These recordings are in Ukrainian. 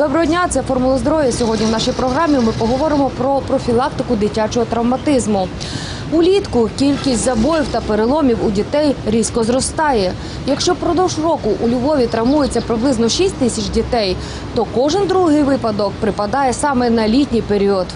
Доброго дня, це формула здоров'я. Сьогодні в нашій програмі ми поговоримо про профілактику дитячого травматизму. Улітку кількість забоїв та переломів у дітей різко зростає. Якщо впродовж року у Львові травмується приблизно 6 тисяч дітей, то кожен другий випадок припадає саме на літній період.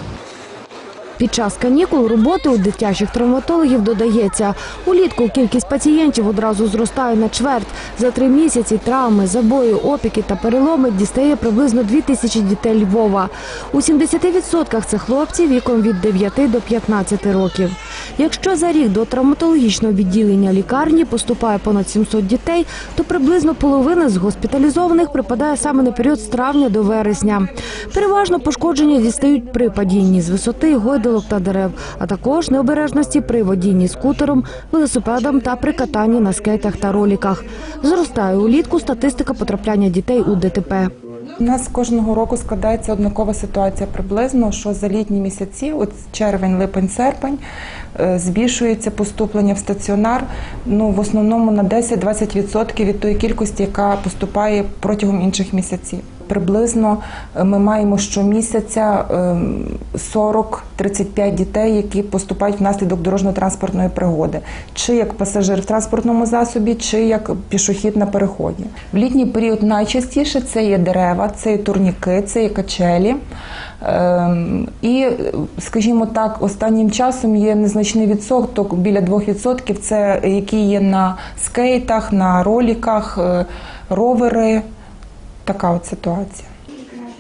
Під час канікул роботи у дитячих травматологів додається. Улітку кількість пацієнтів одразу зростає на чверть. За три місяці травми, забої, опіки та переломи дістає приблизно дві тисячі дітей Львова. У 70% це хлопці віком від 9 до 15 років. Якщо за рік до травматологічного відділення лікарні поступає понад 700 дітей, то приблизно половина з госпіталізованих припадає саме на період з травня до вересня. Переважно пошкодження дістають при падінні з висоти, гойдалок та дерев, а також необережності при водінні скутером, велосипедом та при катанні на скейтах та роліках. Зростає улітку статистика потрапляння дітей у ДТП. У нас кожного року складається однакова ситуація приблизно, що за літні місяці, от червень, липень, серпень, е, збільшується поступлення в стаціонар ну, в основному на 10-20% від тої кількості, яка поступає протягом інших місяців. Приблизно е, ми маємо щомісяця ем, 40-35 дітей, які поступають внаслідок дорожньо-транспортної пригоди, чи як пасажир в транспортному засобі, чи як пішохід на переході. В літній період найчастіше це є дерева, це є турніки, це є качелі. Ем, І, скажімо так, останнім часом є незначний відсоток, біля 2%, це які є на скейтах, на роліках, е, ровери. Така от ситуація.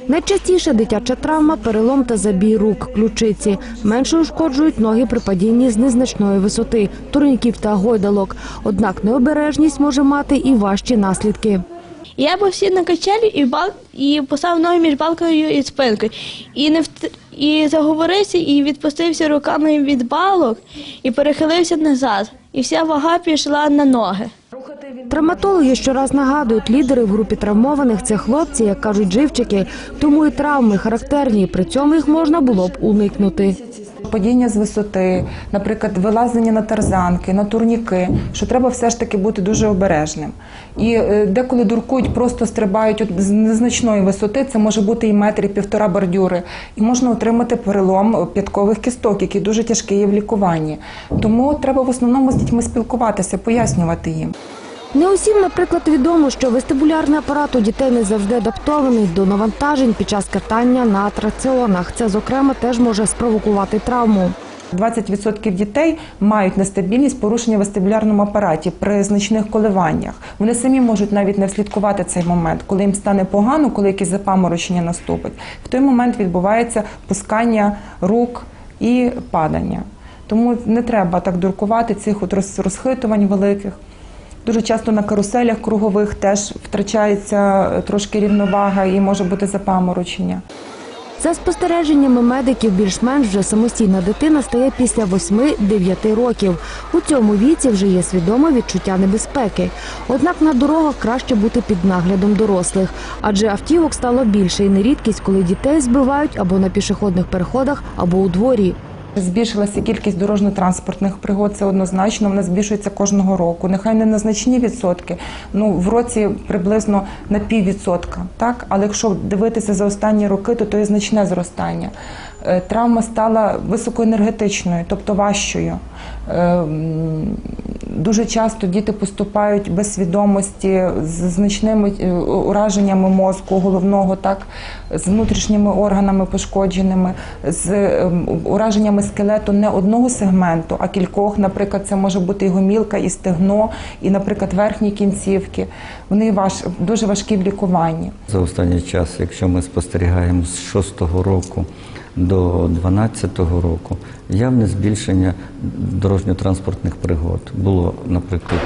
Найчастіше дитяча травма, перелом та забій рук, ключиці. Менше ушкоджують ноги при падінні з незначної висоти, турніків та гойдалок. Однак необережність може мати і важчі наслідки. Я був сів на качелі і бал і поставив ноги між балкою і спинкою. І не вт... і заговорився, і відпустився руками від балок і перехилився назад. І вся вага пішла на ноги. Травматологи щораз нагадують, лідери в групі травмованих це хлопці, як кажуть живчики, тому і травми характерні. При цьому їх можна було б уникнути. Падіння з висоти, наприклад, вилазення на тарзанки, на турніки, що треба все ж таки бути дуже обережним. І е, деколи дуркують, просто стрибають з незначної висоти, це може бути і метр, і півтора бордюри, і можна отримати перелом п'яткових кісток, який дуже тяжкий є в лікуванні. Тому треба в основному з дітьми спілкуватися, пояснювати їм. Не усім, наприклад, відомо, що вестибулярний апарат у дітей не завжди адаптований до навантажень під час катання на атракціонах. Це, зокрема, теж може спровокувати травму. 20% дітей мають нестабільність порушення в вестибулярному апараті при значних коливаннях. Вони самі можуть навіть не вслідкувати цей момент, коли їм стане погано, коли якесь запаморочення наступить. В той момент відбувається пускання рук і падання. Тому не треба так дуркувати цих розхитувань великих. Дуже часто на каруселях кругових теж втрачається е, трошки рівновага і може бути запаморочення. За спостереженнями медиків, більш-менш вже самостійна дитина стає після 8-9 років. У цьому віці вже є свідоме відчуття небезпеки. Однак на дорогах краще бути під наглядом дорослих, адже автівок стало більше і не рідкість, коли дітей збивають або на пішохідних переходах, або у дворі. Збільшилася кількість дорожньо-транспортних пригод. Це однозначно. Вона збільшується кожного року. Нехай не на значні відсотки. Ну в році приблизно на піввідсотка. Так, але якщо дивитися за останні роки, то то є значне зростання. Е, Травма стала високоенергетичною, тобто важчою. Е, Дуже часто діти поступають без свідомості з значними е, ураженнями мозку, головного, так, з внутрішніми органами пошкодженими, з ураженнями скелету не одного сегменту, а кількох. Наприклад, це може бути і гомілка, і стегно, і, наприклад, верхні кінцівки. Вони важ, дуже важкі в лікуванні. За останній час, якщо ми спостерігаємо з 6-го року до 12-го року, явне збільшення дорожньо-транспортних пригод. Було, наприклад,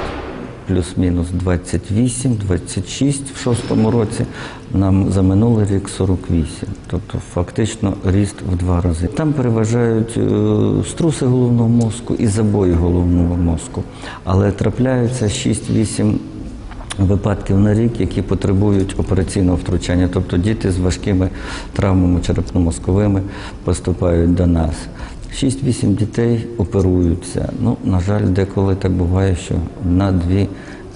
плюс-мінус 28, 26 в 6-му році, нам за минулий рік 48. Тобто фактично ріст в два рази. Там переважають е, струси головного мозку і забої головного мозку. Але трапляються 6-8 випадків на рік, які потребують операційного втручання. Тобто діти з важкими травмами черепно-мозковими поступають до нас. 6-8 дітей оперуються. Ну, на жаль, деколи так буває, що одна-дві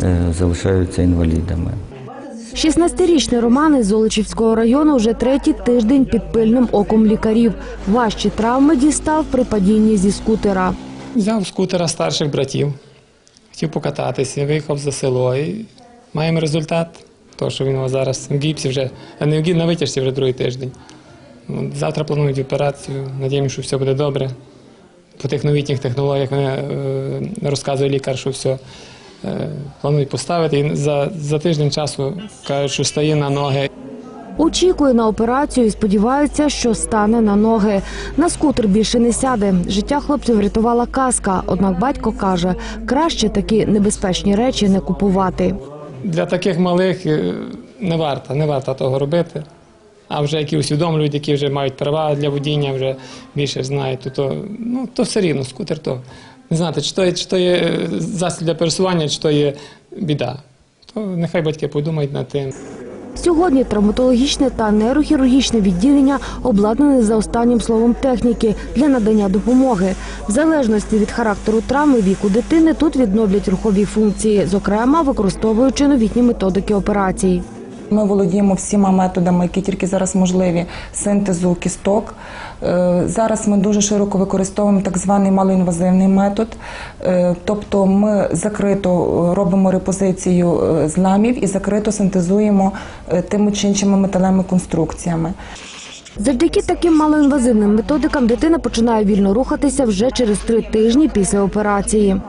е, залишаються інвалідами. 16-річний Роман із Золочівського району вже третій тиждень під пильним оком лікарів. Важчі травми дістав при падінні зі скутера. Взяв скутера старших братів, хотів покататися, виїхав за село і маємо результат. того, що він зараз в гіпсі вже, а не на витяжці вже другий тиждень. Завтра планують операцію, надіємося, що все буде добре. По тих новітніх технологіях е, розказує лікар, що все е, планують поставити. І за, за тиждень часу кажуть, що стає на ноги. Очікує на операцію і сподівається, що стане на ноги. На скутер більше не сяде. Життя хлопців врятувала каска. Однак батько каже, краще такі небезпечні речі не купувати. Для таких малих е, не варто, не варто того робити. А вже які усвідомлюють, які вже мають права для водіння, вже більше знають, то, ну, то все рівно, скутер то. Не знати, чи то, чи то є е, засіб для пересування, чи то є біда. То нехай батьки подумають над тим. Сьогодні травматологічне та нейрохірургічне відділення обладнане за останнім словом техніки для надання допомоги. В залежності від характеру травми віку дитини тут відновлять рухові функції, зокрема використовуючи новітні методики операцій. Ми володіємо всіма методами, які тільки зараз можливі синтезу кісток. Е, Зараз ми дуже широко використовуємо так званий малоінвазивний метод, Е, тобто ми закрито е, робимо репозицію зламів і закрито синтезуємо тими чи іншими металевими конструкціями. Завдяки таким малоінвазивним методикам дитина починає вільно рухатися вже через три тижні після операції.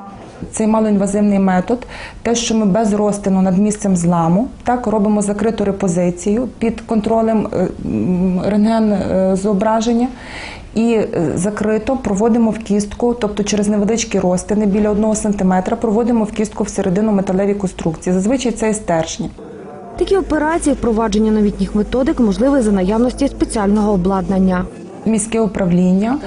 Цей малоінвазивний метод, те, що ми без розтину над місцем зламу, так робимо закриту репозицію під контролем е, рентген е, зображення. І е, закрито проводимо в кістку, тобто через невеличкі розтини біля 1 см проводимо в кістку всередину металеві конструкції. Зазвичай це і стержні. Такі операції впровадження новітніх методик можливе за наявності спеціального обладнання. Міське управління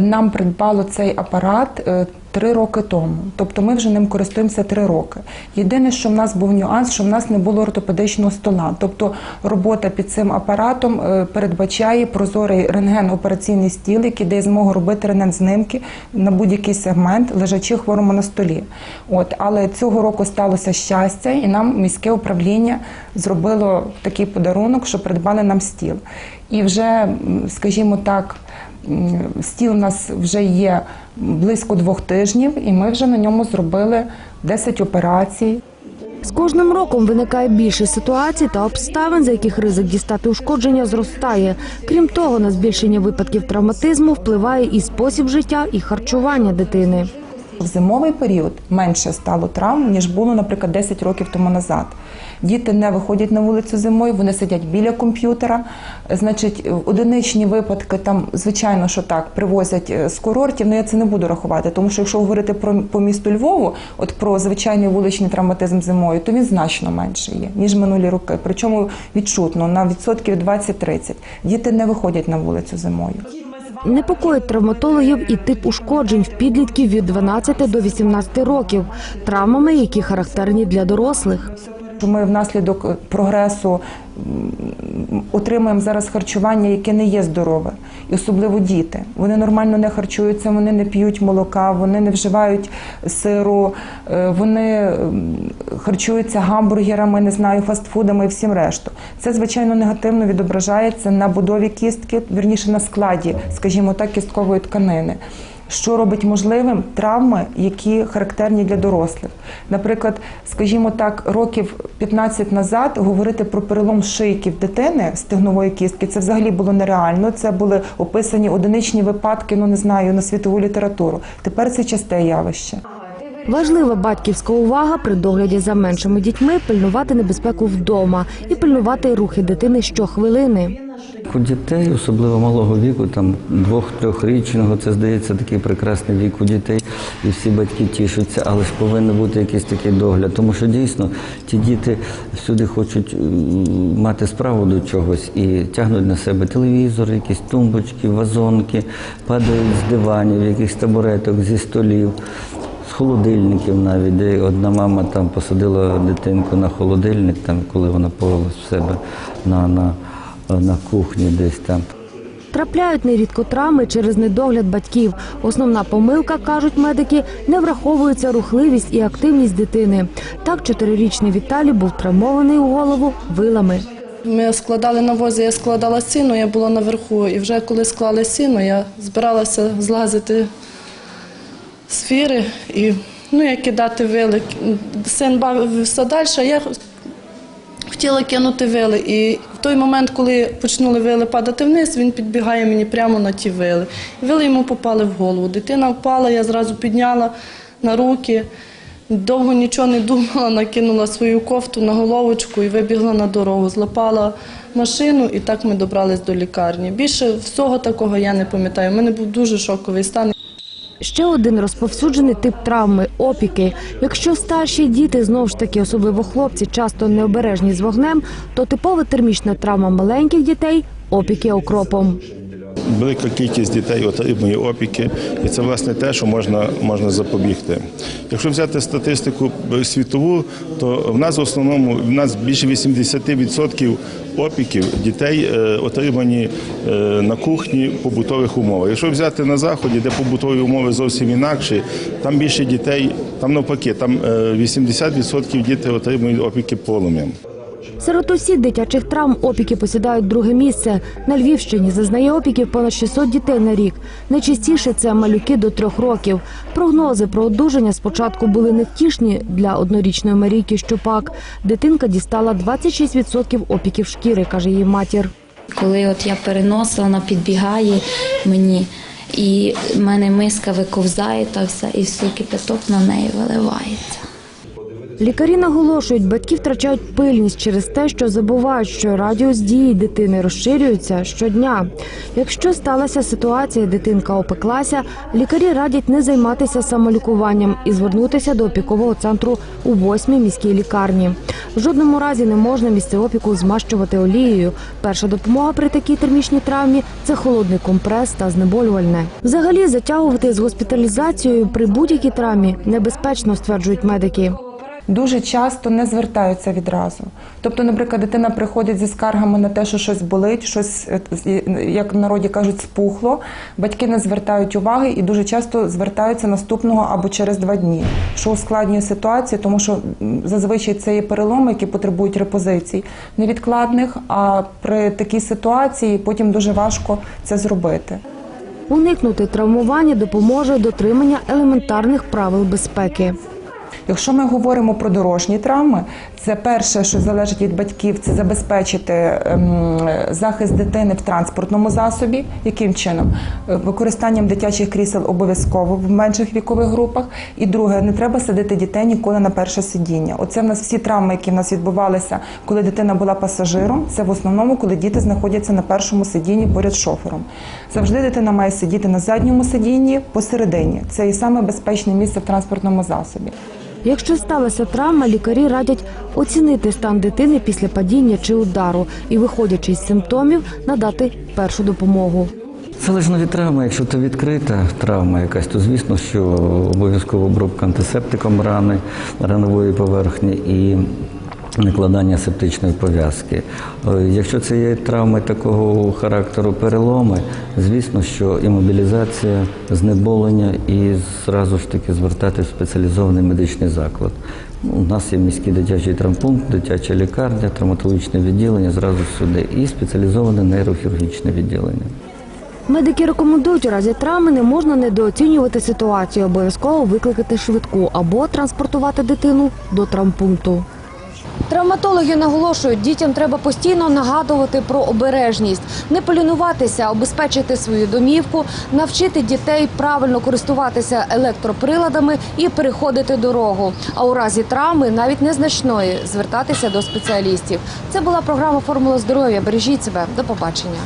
нам придбало цей апарат три роки тому. Тобто ми вже ним користуємося три роки. Єдине, що в нас був нюанс, що в нас не було ортопедичного стола. Тобто робота під цим апаратом е, передбачає прозорий рентген-операційний стіл, який дає змогу робити рентген-знимки на будь-який сегмент, лежачи хворому на столі. От, але цього року сталося щастя, і нам міське управління зробило такий подарунок, що придбали нам стіл. І вже, скажімо так, стіл у нас вже є близько двох тижнів, і ми вже на ньому зробили 10 операцій. З кожним роком виникає більше ситуацій та обставин, за яких ризик дістати ушкодження зростає. Крім того, на збільшення випадків травматизму впливає і спосіб життя, і харчування дитини. В зимовий період менше стало травм, ніж було, наприклад, 10 років тому назад. Діти не виходять на вулицю зимою, вони сидять біля комп'ютера. Значить, одиничні випадки там, звичайно, що так, привозять е, з курортів, але я це не буду рахувати. Тому що якщо говорити про по місту Львову, от про звичайний вуличний травматизм зимою, то він значно менше є, ніж минулі роки. Причому відчутно на відсотків 20-30. Діти не виходять на вулицю зимою. Непокоїть травматологів і тип ушкоджень в підлітків від 12 до 18 років, травмами, які характерні для дорослих. Ми внаслідок прогресу отримуємо зараз харчування, яке не є здорове, і особливо діти. Вони нормально не харчуються, вони не п'ють молока, вони не вживають сиру, е, вони харчуються гамбургерами, не знаю, фастфудами і всім решту. Це звичайно негативно відображається на будові кістки, вірніше на складі, скажімо так, кісткової тканини. Що робить можливим травми, які характерні для дорослих. Наприклад, скажімо так, років 15 назад говорити про перелом шийки в дитини стегнової кістки це взагалі було нереально. Це були описані одиничні випадки, ну не знаю, на світову літературу. Тепер це часте явище. Важлива батьківська увага при догляді за меншими дітьми пильнувати небезпеку вдома і пильнувати рухи дитини щохвилини. У дітей, особливо малого віку, там двох-трьохрічного, це здається такий прекрасний вік у дітей, і всі батьки тішаться, але ж повинен бути якийсь такий догляд. Тому що дійсно ті діти всюди хочуть мати справу до чогось і тягнуть на себе телевізор, якісь тумбочки, вазонки, падають з диванів, якихось табуреток, зі столів. Холодильників навіть, де одна мама там посадила дитинку на холодильник, там, коли вона повелась в себе на, на, на кухні десь там. Трапляють нерідко травми через недогляд батьків. Основна помилка, кажуть медики, не враховується рухливість і активність дитини. Так, чотирирічний Віталій був травмований у голову вилами. Ми складали на возі, я складала сіно, я була наверху. І вже коли склали сіно, я збиралася злазити з фіри і ну, я кидати вили. Син бавився далі, а я хотіла кинути вили. І в той момент, коли почнули вили падати вниз, він підбігає мені прямо на ті вили. Вили йому попали в голову. Дитина впала, я зразу підняла на руки. Довго нічого не думала, накинула свою кофту на головочку і вибігла на дорогу. Злапала машину і так ми добрались до лікарні. Більше всього такого я не пам'ятаю. У мене був дуже шоковий стан. Ще один розповсюджений тип травми опіки. Якщо старші діти, знову ж таки, особливо хлопці, часто необережні з вогнем, то типова термічна травма маленьких дітей опіки окропом. Велика кількість дітей отримує опіки, і це власне те, що можна, можна запобігти. Якщо взяти статистику світову, то в нас в основному в нас більше 80% опіків дітей е, отримані е, на кухні побутових умовах. Якщо взяти на заході, де побутові умови зовсім інакші, там більше дітей, там навпаки, там е, 80% дітей отримують опіки полум'ям. Серед усіх дитячих травм опіки посідають друге місце. На Львівщині зазнає опіків понад 600 дітей на рік. Найчастіше це малюки до трьох років. Прогнози про одужання спочатку були невтішні для однорічної Марійки Щупак. Дитинка дістала 26% опіків шкіри, каже її матір. Коли от я переносила, вона підбігає мені, і в мене миска виковзає та все, і все кипяток на неї виливається. Лікарі наголошують, батьки втрачають пильність через те, що забувають, що радіус дії дитини розширюється щодня. Якщо сталася ситуація, дитинка опеклася, лікарі радять не займатися самолікуванням і звернутися до опікового центру у восьмій міській лікарні. В жодному разі не можна місце опіку змащувати олією. Перша допомога при такій термічній травмі це холодний компрес та знеболювальне. Взагалі затягувати з госпіталізацією при будь-якій травмі небезпечно, стверджують медики. Дуже часто не звертаються відразу. Тобто, наприклад, дитина приходить зі скаргами на те, що щось болить, щось, е, як в народі кажуть, спухло. Батьки не звертають уваги і дуже часто звертаються наступного або через два дні, що ускладнює ситуацію, тому що зазвичай це є переломи, які потребують репозицій невідкладних. А при такій ситуації потім дуже важко це зробити. Уникнути травмування допоможе дотримання елементарних правил безпеки. Якщо ми говоримо про дорожні травми, це перше, що залежить від батьків, це забезпечити ем, захист дитини в транспортному засобі. Яким чином? Е, Використанням дитячих крісел обов'язково в менших вікових групах. І друге, не треба садити дітей ніколи на перше сидіння. Оце в нас всі травми, які в нас відбувалися, коли дитина була пасажиром. Це в основному, коли діти знаходяться на першому сидінні поряд з шофером. Завжди дитина має сидіти на задньому сидінні посередині. Це і саме безпечне місце в транспортному засобі. Якщо сталася травма, лікарі радять оцінити стан дитини після падіння чи удару і, виходячи з симптомів, надати першу допомогу. Залежно від травми, якщо це відкрита травма якась, то звісно, що обов'язково обробка антисептиком рани, ранової поверхні і накладання септичної пов'язки. Е, Якщо це є травми такого характеру переломи, звісно, що імобілізація, знеболення і зразу ж таки звертати в спеціалізований медичний заклад. Ну, У нас є міський дитячий травмпункт, дитяча лікарня, травматологічне відділення, зразу сюди, і спеціалізоване нейрохірургічне відділення. Медики рекомендують у разі травми не можна недооцінювати ситуацію, обов'язково викликати швидку або транспортувати дитину до травмпункту. Травматологи наголошують, дітям треба постійно нагадувати про обережність, не полінуватися, обезпечити свою домівку, навчити дітей правильно користуватися електроприладами і переходити дорогу. А у разі травми, навіть незначної, звертатися до спеціалістів. Це була програма Формула здоров'я. Бережіть себе. До побачення.